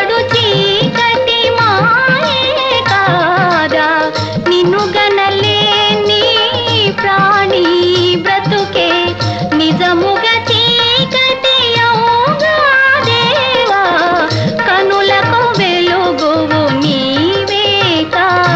పాడుచీ